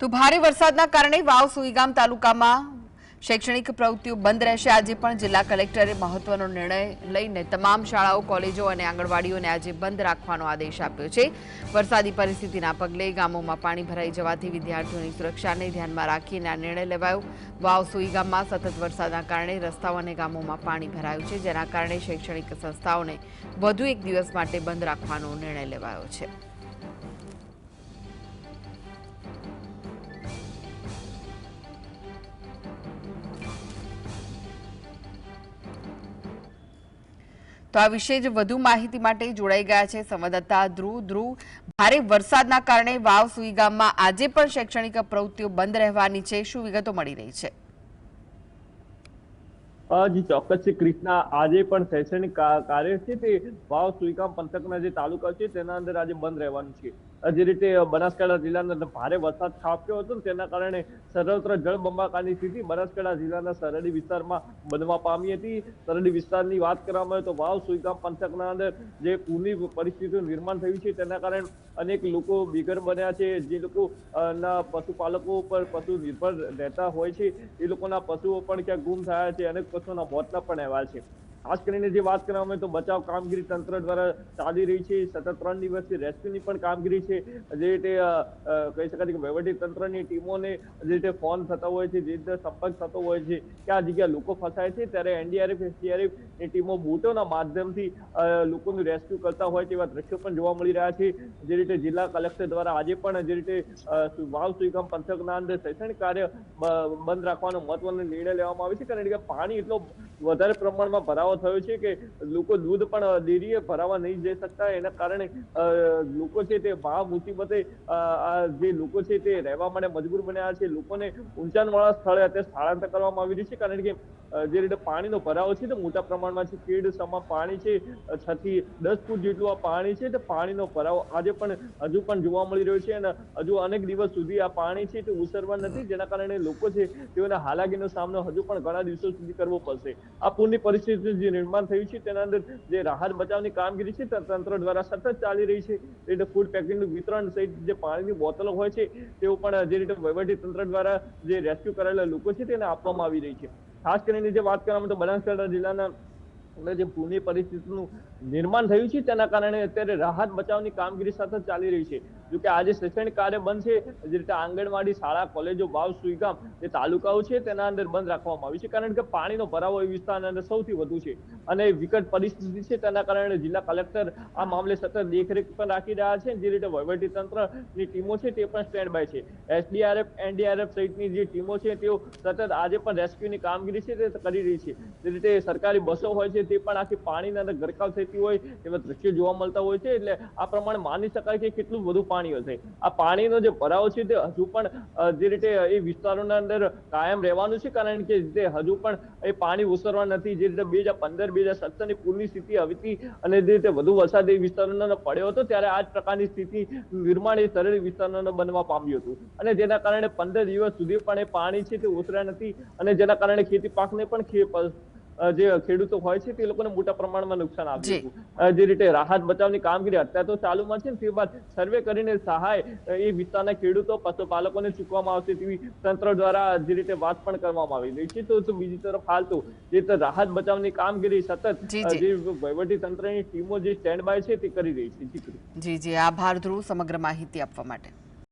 તો ભારે વરસાદના કારણે વાવ સુઈગામ તાલુકામાં શૈક્ષણિક પ્રવૃત્તિઓ બંધ રહેશે. આજે પણ જિલ્લા કલેક્ટરે મહત્વનો નિર્ણય લઈને તમામ શાળાઓ, કોલેજો અને આંગણવાડીઓને આજે બંધ રાખવાનો આદેશ આપ્યો છે. વરસાદી પરિસ્થિતિના પગલે ગામોમાં પાણી ભરાઈ જવાથી વિદ્યાર્થીઓની સુરક્ષાને ધ્યાનમાં રાખીને આ નિર્ણય લેવાયો. વાવ સુઈગામમાં સતત વરસાદના કારણે રસ્તાઓ અને ગામોમાં પાણી ભરાયું છે, જેના કારણે શૈક્ષણિક સંસ્થાઓને વધુ એક દિવસ માટે બંધ રાખવાનો નિર્ણય લેવાયો છે. તો આ વિશે જ વધુ માહિતી માટે જોડાઈ ગયા છે સંવાદદાતા ધ્રુવ. ધ્રુવ, ભારે વરસાદના કારણે વાવ સુઈ ગામમાં આજે પણ શૈક્ષણિક પ્રવૃત્તિઓ બંધ રહેવાની છે. શું વિગતો મળી રહી છે? જી, ચોક્કસ છે. ક્રિષ્ના આજે પણ શૈક્ષણિક કાર્ય છે તે વાવ સુઈગામ પંથકના જે તાલુકા છે તેના અંદર આજે બંધ રહેવાનું છે. જે રીતે બનાસકાંઠા જિલ્લાના ભારે વરસાદ ખાબક્યો હતો તેના કારણે સર્વત્ર જળબંબાકારની સ્થિતિ બનાસકાંઠા જિલ્લાના સરહદી વિસ્તારમાં બનવા પામી હતી. સરહદી વિસ્તારની વાત કરવામાં આવે તો વાવ, સુઈગામ પંથકના અંદર જે પૂરની પરિસ્થિતિનું નિર્માણ થયું છે, તેના કારણે અનેક લોકો બેઘર બન્યા છે. જે લોકો ના પશુપાલકો પર પશુ નિર્ભર રહેતા હોય છે. એ લોકોના પશુઓ પણ ક્યાંક ગુમ થયા છે અનેક પશુઓના મોતના પણ અહેવાલ છે. ખાસ કરીને જે વાત કરવામાં આવે તો બચાવ કામગીરી તંત્ર દ્વારા ચાલી રહી છે. સતત ત્રણ દિવસથી રેસ્ક્યુની પણ કામગીરી છે. જે રીતે કહી શકાય કે વહીવટી તંત્રની ટીમોને જે રીતે ફોન થતા હોય છે, જે રીતે સંપર્ક થતો હોય છે, કે આ જગ્યા લોકો ફસાય છે, ત્યારે એનડીઆરએફ એસડીઆરએફની ટીમો બોટોના માધ્યમથી લોકોનું રેસ્ક્યુ કરતા હોય તેવા દ્રશ્યો પણ જોવા મળી રહ્યા છે. જે રીતે જિલ્લા કલેક્ટર દ્વારા આજે પણ જે રીતે વાવ સુઈગામ પંથકના અંદર શૈક્ષણિક કાર્ય બંધ રાખવાનો મહત્વનો નિર્ણય લેવામાં આવે છે. કારણ કે પાણી એટલો વધારે પ્રમાણમાં ભરાવો થયો છે કે લોકો દૂધ પણ ડેરીએ ભરાવા નહીં જઈ શકતા. એના કારણે લોકો છે તે મહા મુસીબતે આ જે લોકો છે તે રહેવા માટે મજબૂર બન્યા છે. લોકોને ઊંચાણવાળા સ્થળે અત્યારે સ્થળાંતર કરવામાં આવી રહ્યું છે. કારણ કે જે રીતે પાણીનો ભરાવો છે તે મોટા પ્રમાણમાં છે. કેડ સમા પાણી છે છ થી દસ ફૂટ જેટલું આ પાણી છે તે પાણીનો ભરાવો આજે પણ, હજુ પણ જોવા મળી રહ્યો છે. અને હજુ અનેક દિવસ સુધી આ પાણી છે તે ઉસરવા નથી. જેના કારણે લોકો છે તેઓને હાલાકીનો સામનો હજુ પણ ઘણા દિવસો સુધી કરવો પડશે. આ પૂરની પરિસ્થિતિ જે નિર્માણ થયું છે, તેના અંદર જે રાહત બચાવની કામગીરી છે તંત્ર દ્વારા સતત ચાલી રહી છે. એ રીતે ફૂડ પેકેટનું વિતરણ સહિત જે પાણીની બોટલો હોય છે, તેઓ પણ જે રીતે વહીવટી તંત્ર દ્વારા જે રેસ્ક્યુ કરેલા લોકો છે, તેને આપવામાં આવી રહી છે. ખાસ કરીને જે વાત કરવામાં તો બનાસકાંઠા જિલ્લાના જે પૂરની પરિસ્થિતિનું નિર્માણ થયું છે, તેના કારણે અત્યારે રાહત બચાવની કામગીરી સતત ચાલી રહી છે. જો કે આજે શૈક્ષણિક કાર્ય બંધ છે, જે રીતે આંગણવાડી શાળા, કોલેજો વાવ સુઈગામ જે તાલુકાઓ છે તેના અંદર બંધ રાખવામાં આવી છે. કારણ કે પાણીનો ભરાવો એ વિસ્તારના અંદર સૌથી વધુ છે અને વિકટ પરિસ્થિતિ છે. તેના કારણે જિલ્લા કલેક્ટર આ મામલે સતત દેખરેખ પણ રાખી રહ્યા છે. જે રીતે વહીવટી તંત્રની ટીમો છે તે પણ સ્ટેન્ડ બાય છે. એસડીઆરએફ, એનડીઆરએફ સહિતની જે ટીમો છે તેઓ સતત આજે પણ રેસ્ક્યુની કામગીરી છે તે કરી રહી છે. જે રીતે સરકારી બસો હોય છે તે પણ આખી પાણીના અંદર ગરકાવ થતી હોય એવા દ્રશ્યો જોવા મળતા હોય છે. એટલે આ પ્રમાણે માની શકાય કે કેટલું વધુ પાણી હશે આ પાણીનો જે ભરાવો છે તે હજુ પણ જે રીતે એ વિસ્તારોના અંદર કાયમ રહેવાનું છે, કારણ કે જે હજુ પણ એ પાણી ઉસરવા નથી. જે રીતે બે હજાર પંદર, બે હજાર સત્તરની પૂરની સ્થિતિ હતી અને જે રીતે વધુ વરસાદ એ વિસ્તારોના પડ્યો હતો, ત્યારે આ પ્રકારની સ્થિતિ નિર્માણ એ સરળ વિસ્તારોના બનવા પામ્યું હતું. અને જેના કારણે પંદર દિવસ સુધી પણ એ પાણી છે તે ઉતર્યા નથી અને જેના કારણે ખેતી પાકને પણ જે ખેડૂતો હોય છે તે લોકોને મોટા પ્રમાણમાં નુકસાન. આવ્યું હતું જે રીતે રાહત બચાવની કામગીરી અત્યારે તો ચાલુમાં છે ને તે બાદ સર્વે કરીને સહાય એ વિસ્તારના ખેડૂતો પશુપાલકોને ચૂકવામાં આવશે તેવી તંત્ર દ્વારા જે રીતે વાત પણ કરવામાં આવી રહી છે. તો બીજી તરફ હાલ તો જે રાહત બચાવની કામગીરી સતત જી, વહીવટી તંત્રની ટીમો જે સ્ટેન્ડ બાય છે તે કરી રહી છે. જી જી. આભાર ધ્રુવ સમગ્ર માહિતી આપવા માટે.